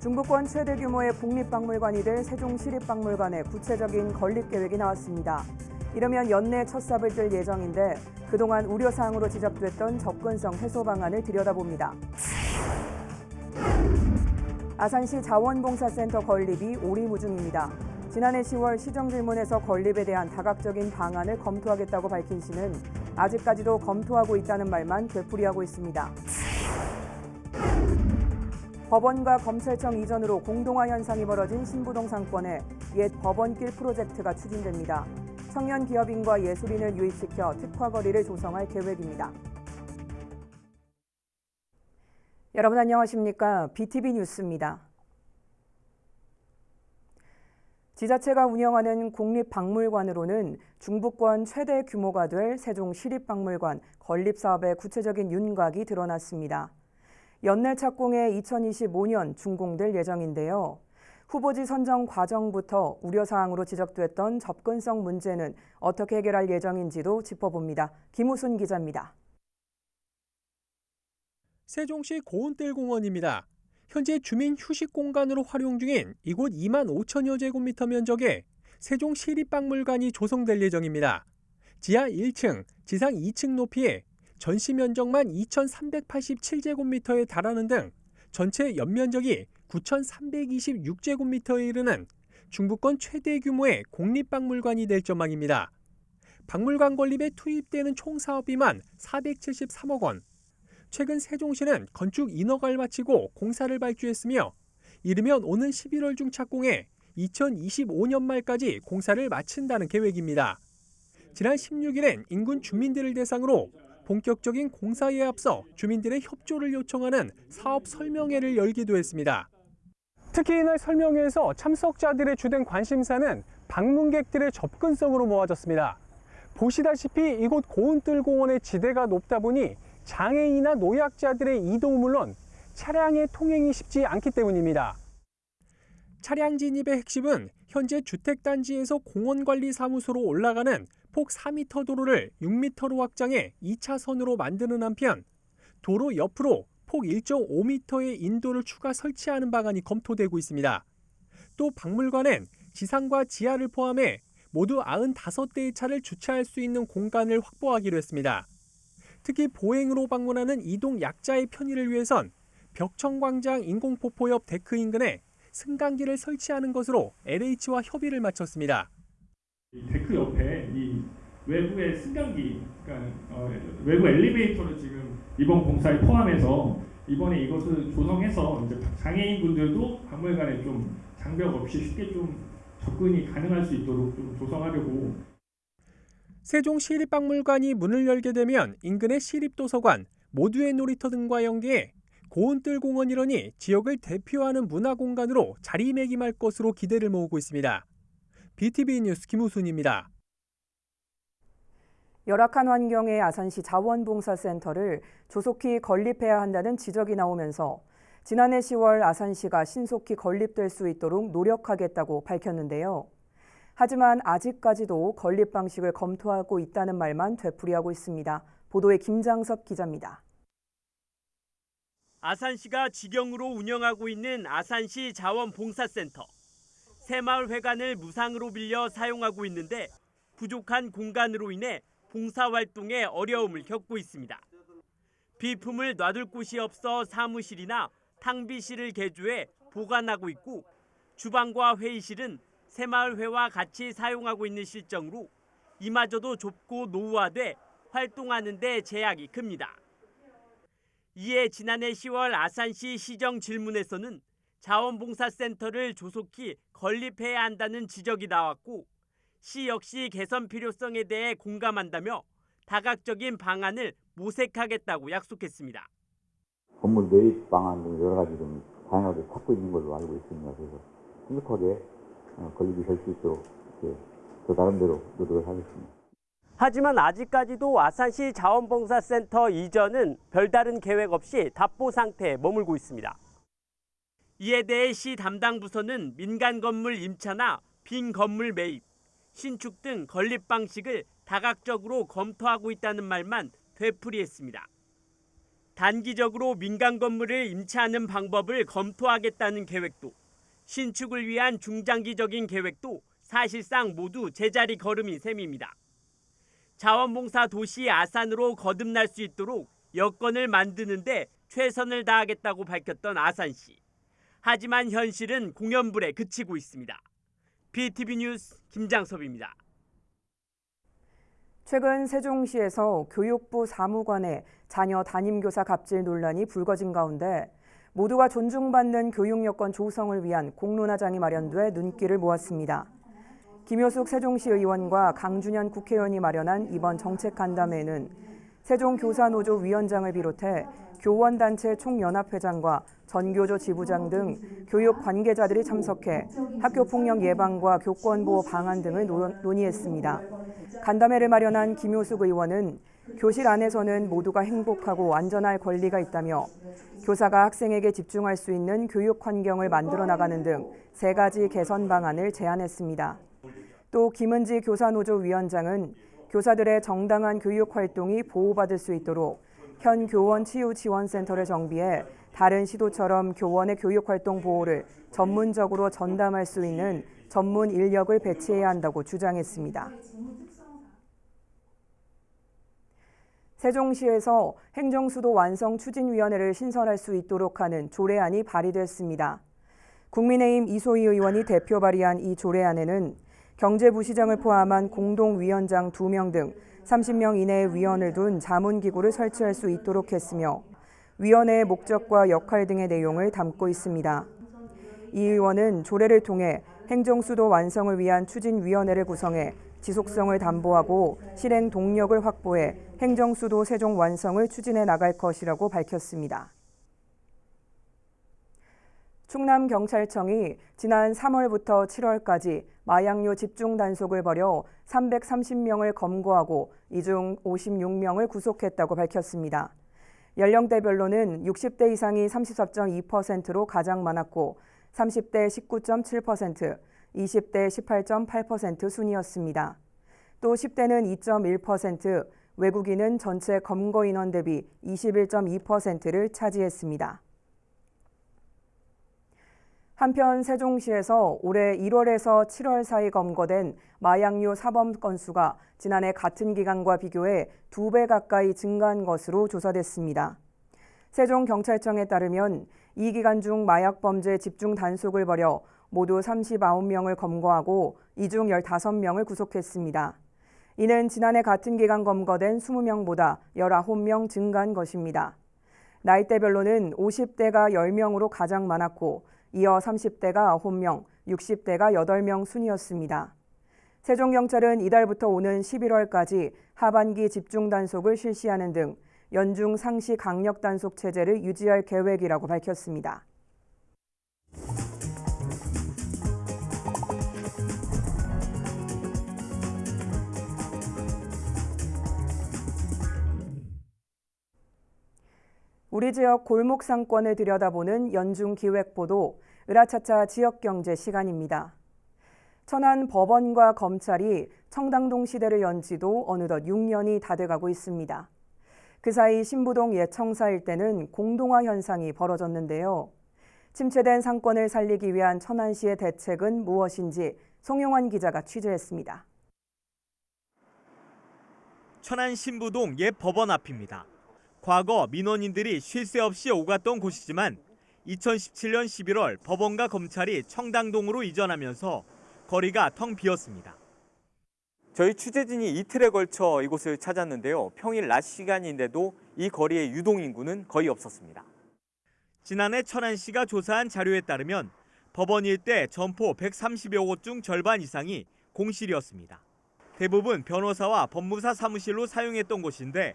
중부권 최대 규모의 국립박물관이 될 세종시립박물관의 구체적인 건립 계획이 나왔습니다. 이르면 연내 첫 삽을 뜰 예정인데 그동안 우려사항으로 지적됐던 접근성 해소 방안을 들여다봅니다. 아산시 자원봉사센터 건립이 오리무중입니다. 지난해 10월 시정질문에서 건립에 대한 다각적인 방안을 검토하겠다고 밝힌 시는 아직까지도 검토하고 있다는 말만 되풀이하고 있습니다. 법원과 검찰청 이전으로 공동화 현상이 벌어진 신부동 상권에 옛 법원길 프로젝트가 추진됩니다. 청년 기업인과 예술인을 유입시켜 특화거리를 조성할 계획입니다. 여러분 안녕하십니까? BTV 뉴스입니다. 지자체가 운영하는 국립박물관으로는 중부권 최대 규모가 될 세종시립박물관 건립 사업의 구체적인 윤곽이 드러났습니다. 연내 착공에 2025년 준공될 예정인데요. 후보지 선정 과정부터 우려사항으로 지적됐던 접근성 문제는 어떻게 해결할 예정인지도 짚어봅니다. 김우순 기자입니다. 세종시 고운뜰공원입니다. 현재 주민 휴식 공간으로 활용 중인 이곳 2만 5천여 제곱미터 면적의 세종시립박물관이 조성될 예정입니다. 지하 1층, 지상 2층 높이에 전시 면적만 2,387제곱미터에 달하는 등 전체 연면적이 9,326제곱미터에 이르는 중부권 최대 규모의 공립박물관이 될 전망입니다. 박물관 건립에 투입되는 총 사업비만 473억 원. 최근 세종시는 건축 인허가를 마치고 공사를 발주했으며 이르면 오는 11월 중 착공해 2025년 말까지 공사를 마친다는 계획입니다. 지난 16일엔 인근 주민들을 대상으로 본격적인 공사에 앞서 주민들의 협조를 요청하는 사업 설명회를 열기도 했습니다. 특히 이날 설명회에서 참석자들의 주된 관심사는 방문객들의 접근성으로 모아졌습니다. 보시다시피 이곳 고운뜰 공원의 지대가 높다 보니 장애인이나 노약자들의 이동은 물론 차량의 통행이 쉽지 않기 때문입니다. 차량 진입의 핵심은 현재 주택단지에서 공원관리사무소로 올라가는 폭 4m 도로를 6m로 확장해 2차선으로 만드는 한편 도로 옆으로 폭 1.5m의 인도를 추가 설치하는 방안이 검토되고 있습니다. 또 박물관엔 지상과 지하를 포함해 모두 95대의 차를 주차할 수 있는 공간을 확보하기로 했습니다. 특히 보행으로 방문하는 이동 약자의 편의를 위해선 벽청광장 인공폭포 옆 데크 인근에 승강기를 설치하는 것으로 LH와 협의를 마쳤습니다. 이 데크 옆에 이 외부의 승강기, 그러니까 어, 외부 엘리베이터를 지금 이번 공사에 포함해서 이번에 이것을 조성해서 이제 장애인 분들도 박물관에 좀 장벽 없이 쉽게 좀 접근이 가능할 수 있도록 좀 조성하려고 세종 시립박물관이 문을 열게 되면 인근의 시립도서관, 모두의 놀이터 등과 연계해 고운뜰공원 일원이 지역을 대표하는 문화 공간으로 자리매김할 것으로 기대를 모으고 있습니다. BTV 뉴스 김우순입니다. 열악한 환경의 아산시 자원봉사센터를 조속히 건립해야 한다는 지적이 나오면서 지난해 10월 아산시가 신속히 건립될 수 있도록 노력하겠다고 밝혔는데요. 하지만 아직까지도 건립 방식을 검토하고 있다는 말만 되풀이하고 있습니다. 보도에 김장섭 기자입니다. 아산시가 직영으로 운영하고 있는 아산시 자원봉사센터. 새마을회관을 무상으로 빌려 사용하고 있는데 부족한 공간으로 인해 봉사활동에 어려움을 겪고 있습니다. 비품을 놔둘 곳이 없어 사무실이나 탕비실을 개조해 보관하고 있고 주방과 회의실은 새마을회와 같이 사용하고 있는 실정으로 이마저도 좁고 노후화돼 활동하는 데 제약이 큽니다. 이에 지난해 10월 아산시 시정 질문에서는 자원봉사센터를 조속히 건립해야 한다는 지적이 나왔고 시 역시 개선 필요성에 대해 공감한다며 다각적인 방안을 모색하겠다고 약속했습니다. 건물 매입 방안 등 여러 가지 좀 다양하게 찾고 있는 걸로 알고 있습니다. 그래서 신속하게 어, 건립이 될 수 있도록 저 나름대로 노력을 하겠습니다. 하지만 아직까지도 아산시 자원봉사센터 이전은 별다른 계획 없이 답보 상태에 머물고 있습니다. 이에 대해 시 담당 부서는 민간 건물 임차나 빈 건물 매입, 신축 등 건립 방식을 다각적으로 검토하고 있다는 말만 되풀이했습니다. 단기적으로 민간 건물을 임차하는 방법을 검토하겠다는 계획도 신축을 위한 중장기적인 계획도 사실상 모두 제자리 걸음인 셈입니다. 자원봉사 도시 아산으로 거듭날 수 있도록 여건을 만드는데 최선을 다하겠다고 밝혔던 아산시. 하지만 현실은 공연불에 그치고 있습니다. BTV 뉴스 김장섭입니다. 최근 세종시에서 교육부 사무관의 자녀 담임교사 갑질 논란이 불거진 가운데 모두가 존중받는 교육 여건 조성을 위한 공론화장이 마련돼 눈길을 모았습니다. 김효숙 세종시 의원과 강준현 국회의원이 마련한 이번 정책 간담회는 세종교사노조 위원장을 비롯해 교원단체 총연합회장과 전교조 지부장 등 교육 관계자들이 참석해 학교폭력 예방과 교권보호 방안 등을 논- 논의했습니다. 간담회를 마련한 김효숙 의원은 교실 안에서는 모두가 행복하고 안전할 권리가 있다며 교사가 학생에게 집중할 수 있는 교육 환경을 만들어 나가는 등 세 가지 개선 방안을 제안했습니다. 또 김은지 교사노조 위원장은 교사들의 정당한 교육 활동이 보호받을 수 있도록 현 교원 치유 지원센터를 정비해 다른 시도처럼 교원의 교육 활동 보호를 전문적으로 전담할 수 있는 전문 인력을 배치해야 한다고 주장했습니다. 세종시에서 행정수도 완성 추진위원회를 신설할 수 있도록 하는 조례안이 발의됐습니다. 국민의힘 이소희 의원이 대표 발의한 이 조례안에는 경제부 시장을 포함한 공동위원장 2명 등 30명 이내의 위원을 둔 자문기구를 설치할 수 있도록 했으며 위원회의 목적과 역할 등의 내용을 담고 있습니다. 이 의원은 조례를 통해 행정수도 완성을 위한 추진위원회를 구성해 지속성을 담보하고 실행 동력을 확보해 행정수도 세종 완성을 추진해 나갈 것이라고 밝혔습니다. 충남경찰청이 지난 3월부터 7월까지 마약류 집중 단속을 벌여 330명을 검거하고 이 중 56명을 구속했다고 밝혔습니다. 연령대별로는 60대 이상이 34.2%로 가장 많았고 30대 19.7%, 20대 18.8% 순이었습니다. 또 10대는 2.1%, 외국인은 전체 검거 인원 대비 21.2%를 차지했습니다. 한편 세종시에서 올해 1월에서 7월 사이 검거된 마약류 사범 건수가 지난해 같은 기간과 비교해 2배 가까이 증가한 것으로 조사됐습니다. 세종경찰청에 따르면 이 기간 중 마약 범죄 집중 단속을 벌여 모두 39명을 검거하고 이 중 15명을 구속했습니다. 이는 지난해 같은 기간 검거된 20명보다 19명 증가한 것입니다. 나이대별로는 50대가 10명으로 가장 많았고 이어 30대가 9명, 60대가 8명 순이었습니다. 세종경찰은 이달부터 오는 11월까지 하반기 집중 단속을 실시하는 등 연중 상시 강력 단속 체제를 유지할 계획이라고 밝혔습니다. 우리 지역 골목 상권을 들여다보는 연중 기획보도 으라차차 지역경제 시간입니다. 천안 법원과 검찰이 청담동 시대를 연 지도 어느덧 6년이 다 돼가고 있습니다. 그 사이 신부동 예청사 일대는 공동화 현상이 벌어졌는데요. 침체된 상권을 살리기 위한 천안시의 대책은 무엇인지 송용환 기자가 취재했습니다. 천안 신부동 옛 법원 앞입니다. 과거 민원인들이 쉴 새 없이 오갔던 곳이지만 2017년 11월 법원과 검찰이 청담동으로 이전하면서 거리가 텅 비었습니다. 저희 취재진이 이틀에 걸쳐 이곳을 찾았는데요. 평일 낮 시간인데도 이 거리의 유동 인구는 거의 없었습니다. 지난해 천안시가 조사한 자료에 따르면 법원 일대 점포 130여 곳 중 절반 이상이 공실이었습니다. 대부분 변호사와 법무사 사무실로 사용했던 곳인데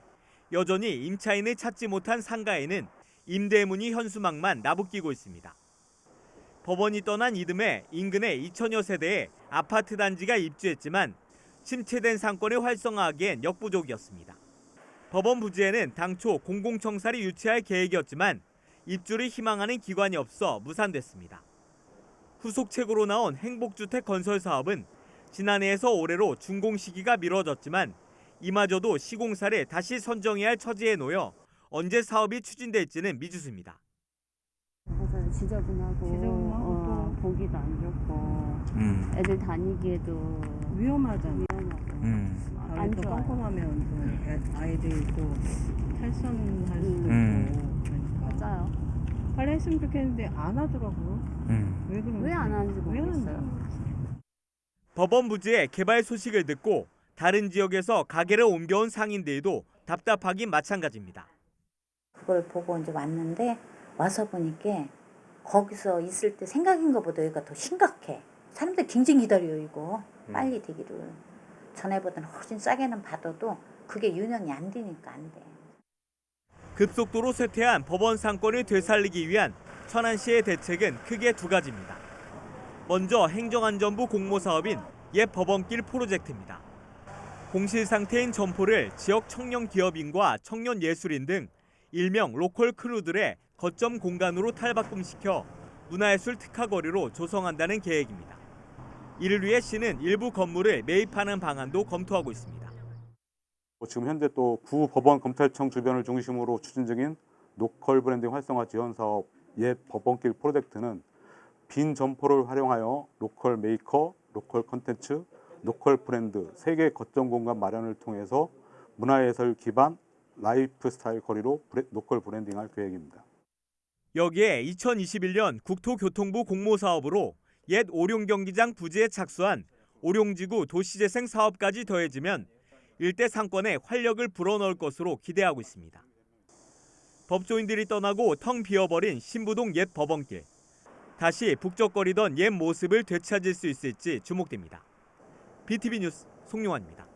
여전히 임차인을 찾지 못한 상가에는 임대문이 현수막만 나부끼고 있습니다. 법원이 떠난 이듬해 인근의 2천여 세대의 아파트 단지가 입주했지만 침체된 상권을 활성화하기엔 역부족이었습니다. 법원 부지에는 당초 공공청사를 유치할 계획이었지만 입주를 희망하는 기관이 없어 무산됐습니다. 후속책으로 나온 행복주택 건설 사업은 지난해에서 올해로 준공 시기가 미뤄졌지만 이마저도 시공사를 다시 선정해야 할 처지에 놓여 언제 사업이 추진될지는 미지수입니다. 맞아요. 지저분하고, 지저분하고 어, 보기도 안 좋고 음. 애들 다니기에도 위험하잖아. 위험하고 음. 안 다리 또 좋아요. 깜깜하면 또 애- 아이들이 또 탈선할 수도 음. 있고 그러니까 맞아요. 빨리 했으면 좋겠는데 안 하더라고요. 음. 왜 그런지 왜 안 하는지. 모르겠어요. 법원 부지의 개발 소식을 듣고 다른 지역에서 가게를 옮겨온 상인들도 답답하긴 마찬가지입니다. 그걸 보고 이제 왔는데 와서 보니까 거기서 있을 때 생각인 것보다 여기가 더 심각해. 사람들 굉장히 기다려요 이거 빨리 되기를. 전에보다는 훨씬 싸게는 받아도 그게 운영이 안 되니까 안 돼. 급속도로 쇠퇴한 법원 상권을 되살리기 위한 천안시의 대책은 크게 두 가지입니다. 먼저 행정안전부 공모 사업인 옛 법원길 프로젝트입니다. 공실 상태인 점포를 지역 청년 기업인과 청년 예술인 등 일명 로컬 크루들의 거점 공간으로 탈바꿈시켜 문화예술 특화거리로 조성한다는 계획입니다. 이를 위해 시는 일부 건물을 매입하는 방안도 검토하고 있습니다. 뭐 지금 현재 또 구 법원 검찰청 주변을 중심으로 추진 중인 로컬 브랜딩 활성화 지원 사업 옛 법원길 프로젝트는 빈 점포를 활용하여 로컬 메이커, 로컬 컨텐츠, 로컬 브랜드 세개 거점 공간 마련을 통해서 문화예술 기반 라이프 스타일 거리로 브레, 로컬 브랜딩할 계획입니다. 여기에 2021년 국토교통부 공모 사업으로 옛 오룡 경기장 부지에 착수한 오룡지구 도시재생 사업까지 더해지면 일대 상권에 활력을 불어넣을 것으로 기대하고 있습니다. 법조인들이 떠나고 텅 비어버린 신부동 옛 법원길. 다시 북적거리던 옛 모습을 되찾을 수 있을지 주목됩니다. BTV 뉴스 송용환입니다.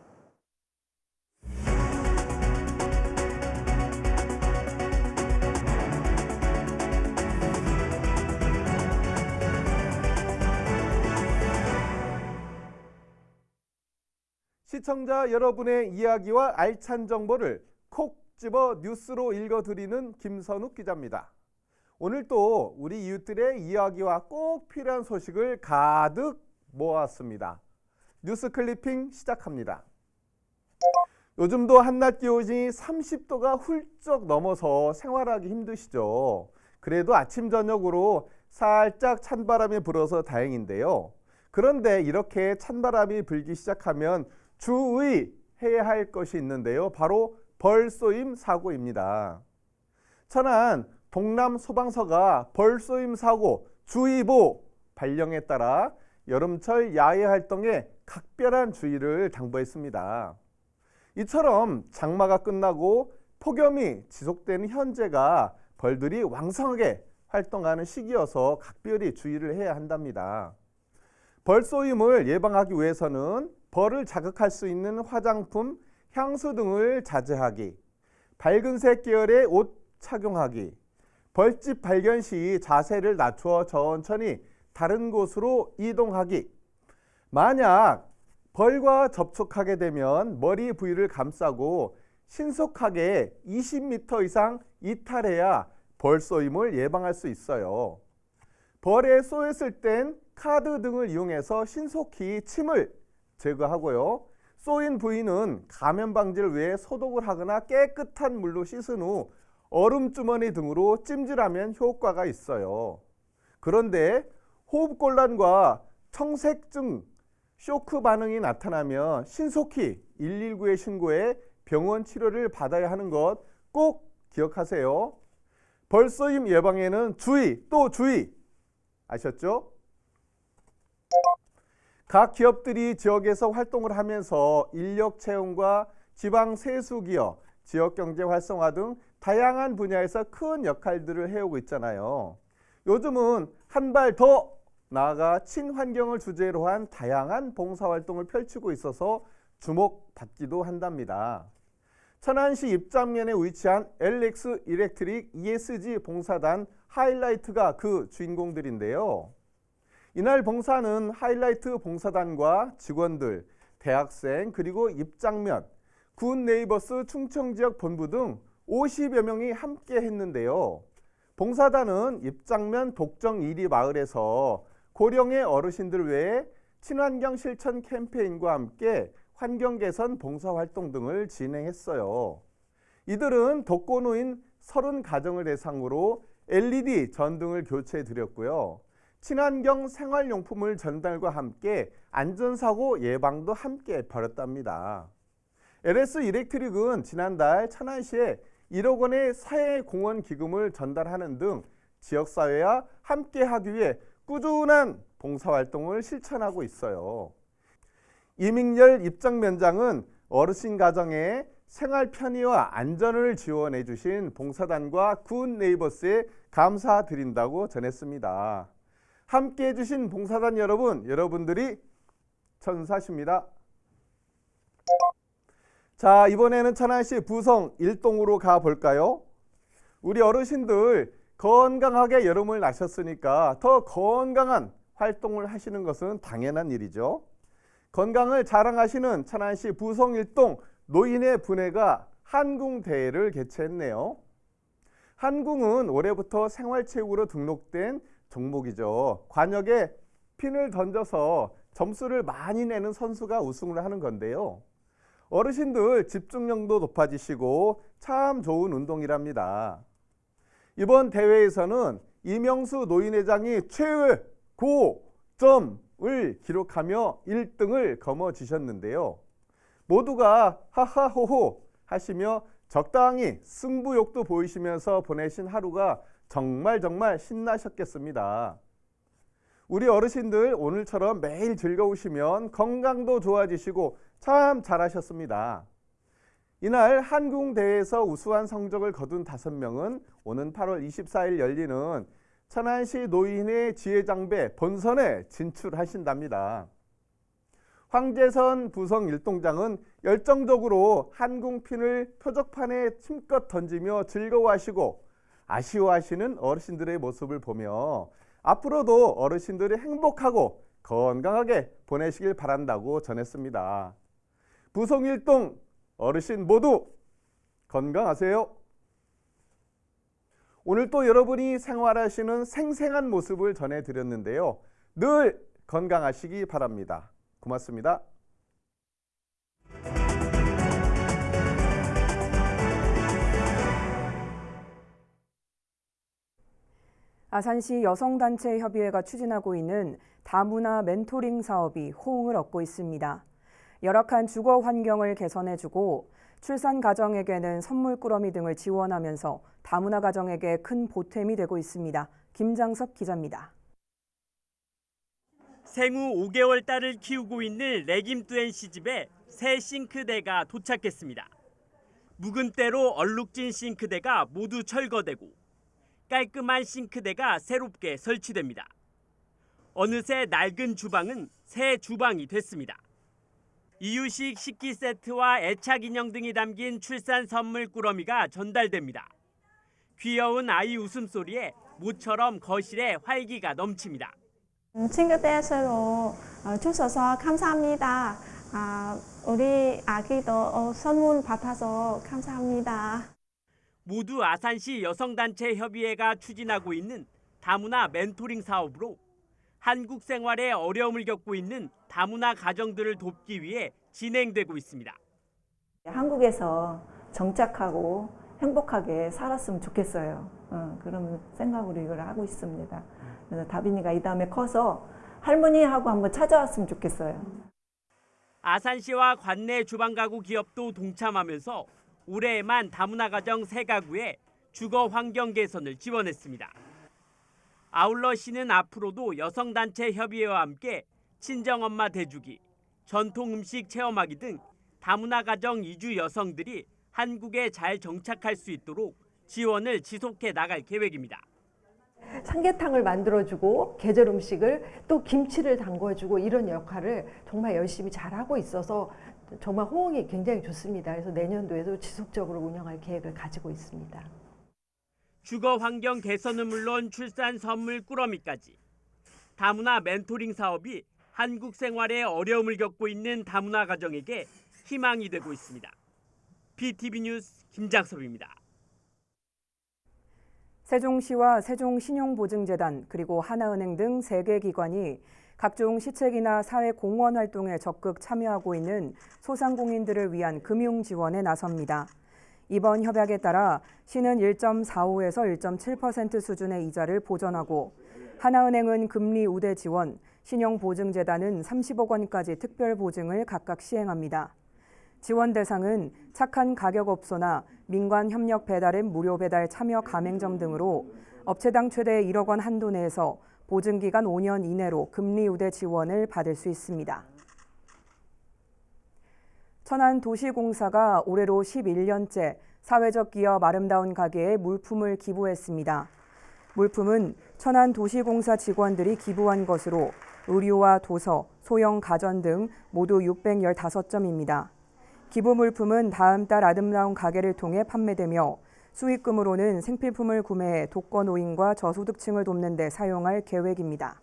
시청자 여러분의 이야기와 알찬 정보를 콕 집어 뉴스로 읽어드리는 김선욱 기자입니다. 오늘 또 우리 이웃들의 이야기와 꼭 필요한 소식을 가득 모았습니다. 뉴스 클리핑 시작합니다. 요즘도 한낮 기온이 30도가 훌쩍 넘어서 생활하기 힘드시죠. 그래도 아침 저녁으로 살짝 찬바람이 불어서 다행인데요. 그런데 이렇게 찬바람이 불기 시작하면 주의해야 할 것이 있는데요. 바로 벌쏘임 사고입니다. 천안 동남 소방서가 벌쏘임 사고 주의보 발령에 따라 여름철 야외 활동에 각별한 주의를 당부했습니다. 이처럼 장마가 끝나고 폭염이 지속되는 현재가 벌들이 왕성하게 활동하는 시기여서 각별히 주의를 해야 한답니다. 벌쏘임을 예방하기 위해서는 벌을 자극할 수 있는 화장품, 향수 등을 자제하기, 밝은색 계열의 옷 착용하기, 벌집 발견 시 자세를 낮추어 천천히 다른 곳으로 이동하기. 만약 벌과 접촉하게 되면 머리 부위를 감싸고 신속하게 20m 이상 이탈해야 벌 쏘임을 예방할 수 있어요. 벌에 쏘였을 땐 카드 등을 이용해서 신속히 침을 제거하고요. 쏘인 부위는 감염 방지를 위해 소독을 하거나 깨끗한 물로 씻은 후 얼음 주머니 등으로 찜질하면 효과가 있어요. 그런데 호흡곤란과 청색증, 쇼크 반응이 나타나면 신속히 119에 신고해 병원 치료를 받아야 하는 것 꼭 기억하세요. 벌쏘임 예방에는 주의 또 주의 아셨죠? 각 기업들이 지역에서 활동을 하면서 인력 채용과 지방 세수 기업, 지역 경제 활성화 등 다양한 분야에서 큰 역할들을 해오고 있잖아요. 요즘은 한 발 더 나아가 친환경을 주제로 한 다양한 봉사 활동을 펼치고 있어서 주목받기도 한답니다. 천안시 입장면에 위치한 LX 이렉트릭 ESG 봉사단 하이라이트가 그 주인공들인데요. 이날 봉사는 하이라이트 봉사단과 직원들, 대학생, 그리고 입장면, 군 네이버스 충청 지역 본부 등 50여 명이 함께 했는데요. 봉사단은 입장면 독정 1리 마을에서 고령의 어르신들 외에 친환경 실천 캠페인과 함께 환경 개선 봉사 활동 등을 진행했어요. 이들은 독거노인 30 가정을 대상으로 LED 전등을 교체해 드렸고요. 친환경 생활용품을 전달과 함께 안전사고 예방도 함께 벌였답니다. LS 이렉트릭은 지난달 천안시에 1억 원의 사회공헌 기금을 전달하는 등 지역사회와 함께하기 위해 꾸준한 봉사활동을 실천하고 있어요. 이민열 입장면장은 어르신 가정의 생활 편의와 안전을 지원해 주신 봉사단과 군 네이버스에 감사드린다고 전했습니다. 함께 해주신 봉사단 여러분, 여러분들이 천사십니다. 자, 이번에는 천안시 부성 일동으로 가볼까요? 우리 어르신들 건강하게 여름을 나셨으니까 더 건강한 활동을 하시는 것은 당연한 일이죠. 건강을 자랑하시는 천안시 부성 일동 노인의 분회가 한궁대회를 개최했네요. 한궁은 올해부터 생활체육으로 등록된 종목이죠. 관역에 핀을 던져서 점수를 많이 내는 선수가 우승을 하는 건데요. 어르신들 집중력도 높아지시고 참 좋은 운동이랍니다. 이번 대회에서는 이명수 노인회장이 최고의 고점을 기록하며 1등을 거머쥐셨는데요. 모두가 하하호호 하시며 적당히 승부욕도 보이시면서 보내신 하루가 정말 정말 신나셨겠습니다. 우리 어르신들 오늘처럼 매일 즐거우시면 건강도 좋아지시고 참 잘하셨습니다. 이날 한궁대회에서 우수한 성적을 거둔 다섯 명은 오는 8월 24일 열리는 천안시 노인의 지혜장배 본선에 진출하신답니다. 황재선 부성 일동장은 열정적으로 한궁핀을 표적판에 힘껏 던지며 즐거워하시고 아쉬워하시는 어르신들의 모습을 보며 앞으로도 어르신들이 행복하고 건강하게 보내시길 바란다고 전했습니다. 부성 일동 어르신 모두 건강하세요. 오늘 또 여러분이 생활하시는 생생한 모습을 전해드렸는데요. 늘 건강하시기 바랍니다. 고맙습니다. 아산시 여성단체 협의회가 추진하고 있는 다문화 멘토링 사업이 호응을 얻고 있습니다. 열악한 주거 환경을 개선해주고 출산 가정에게는 선물 꾸러미 등을 지원하면서 다문화 가정에게 큰 보탬이 되고 있습니다. 김장섭 기자입니다. 생후 5개월 딸을 키우고 있는 레김뚜엔 시집에 새 싱크대가 도착했습니다. 묵은 때로 얼룩진 싱크대가 모두 철거되고 깔끔한 싱크대가 새롭게 설치됩니다. 어느새 낡은 주방은 새 주방이 됐습니다. 이유식 식기 세트와 애착 인형 등이 담긴 출산 선물 꾸러미가 전달됩니다. 귀여운 아이 웃음소리에 모처럼 거실에 활기가 넘칩니다. 친구들 새로 주셔서 감사합니다. 아, 우리 아기도 어, 선물 받아서 감사합니다. 모두 아산시 여성단체 협의회가 추진하고 있는 다문화 멘토링 사업으로 한국 생활에 어려움을 겪고 있는 다문화 가정들을 돕기 위해 진행되고 있습니다. 한국에서 정착하고 행복하게 살았으면 좋겠어요. 어, 그런 생각으로 이걸 하고 있습니다. 그래서 다빈이가 이 다음에 커서 할머니하고 한번 찾아왔으면 좋겠어요. 아산시와 관내 주방가구 기업도 동참하면서 올해에만 다문화 가정 세 가구의 주거 환경 개선을 지원했습니다. 아울러 시는 앞으로도 여성단체 협의회와 함께 친정엄마 대주기, 전통 음식 체험하기 등 다문화 가정 이주 여성들이 한국에 잘 정착할 수 있도록 지원을 지속해 나갈 계획입니다. 삼계탕을 만들어주고 계절 음식을 또 김치를 담궈주고 이런 역할을 정말 열심히 잘하고 있어서 정말 호응이 굉장히 좋습니다. 그래서 내년도에도 지속적으로 운영할 계획을 가지고 있습니다. 주거 환경 개선은 물론 출산 선물 꾸러미까지 다문화 멘토링 사업이 한국 생활에 어려움을 겪고 있는 다문화 가정에게 희망이 되고 있습니다. BTV 뉴스 김장섭입니다. 세종시와 세종신용보증재단 그리고 하나은행 등세개 기관이 각종 시책이나 사회 공헌 활동에 적극 참여하고 있는 소상공인들을 위한 금융 지원에 나섭니다. 이번 협약에 따라 시는 1.45에서 1.7% 수준의 이자를 보전하고 하나은행은 금리 우대 지원, 신용보증재단은 30억 원까지 특별 보증을 각각 시행합니다. 지원 대상은 착한 가격업소나 민관 협력 배달앱 무료 배달 참여 가맹점 등으로 업체당 최대 1억 원 한도 내에서 보증 기간 5년 이내로 금리 우대 지원을 받을 수 있습니다. 천안 도시공사가 올해로 11년째 사회적 기업 아름다운 가게에 물품을 기부했습니다. 물품은 천안 도시공사 직원들이 기부한 것으로 의류와 도서, 소형 가전 등 모두 615점입니다. 기부 물품은 다음 달 아름다운 가게를 통해 판매되며 수익금으로는 생필품을 구매해 독거노인과 저소득층을 돕는 데 사용할 계획입니다.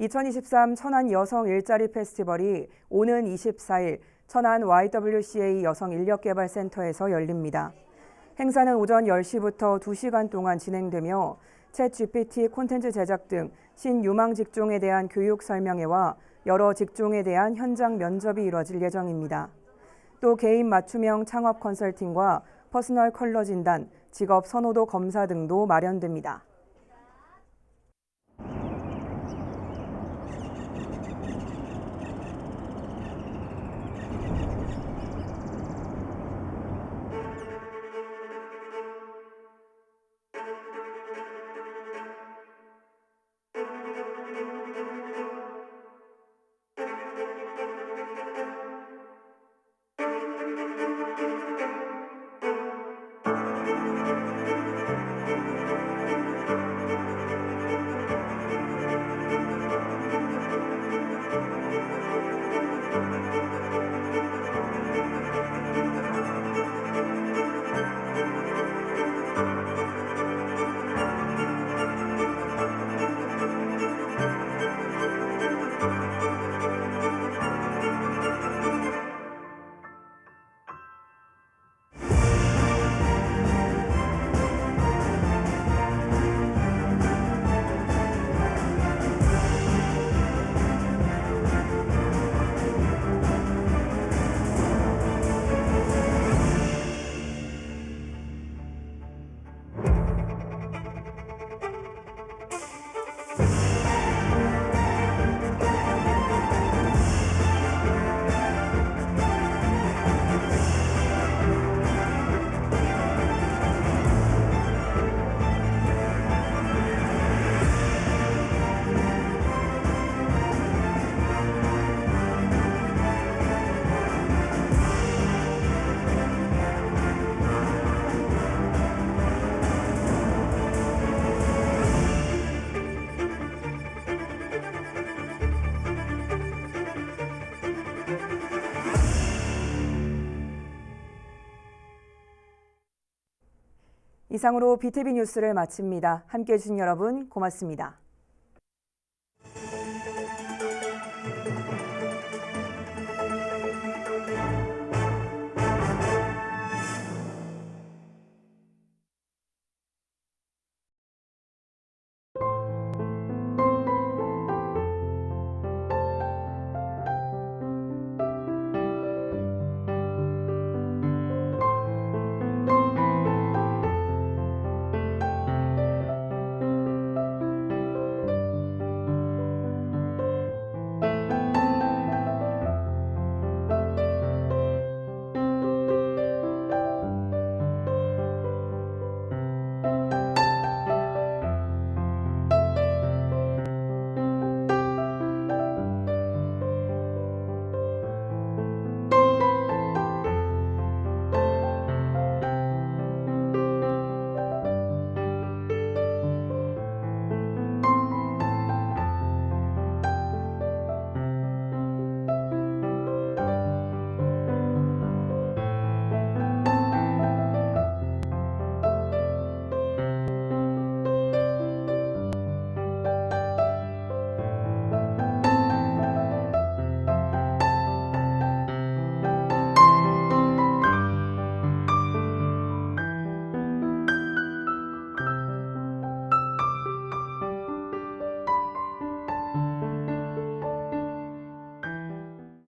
2023 천안 여성 일자리 페스티벌이 오는 24일 천안 YWCA 여성 인력 개발 센터에서 열립니다. 행사는 오전 10시부터 2시간 동안 진행되며 챗 GPT 콘텐츠 제작 등 신유망 직종에 대한 교육 설명회와 여러 직종에 대한 현장 면접이 이뤄질 예정입니다. 또 개인 맞춤형 창업 컨설팅과 퍼스널 컬러 진단, 직업 선호도 검사 등도 마련됩니다. 이상으로 BTV 뉴스를 마칩니다. 함께해 주신 여러분 고맙습니다.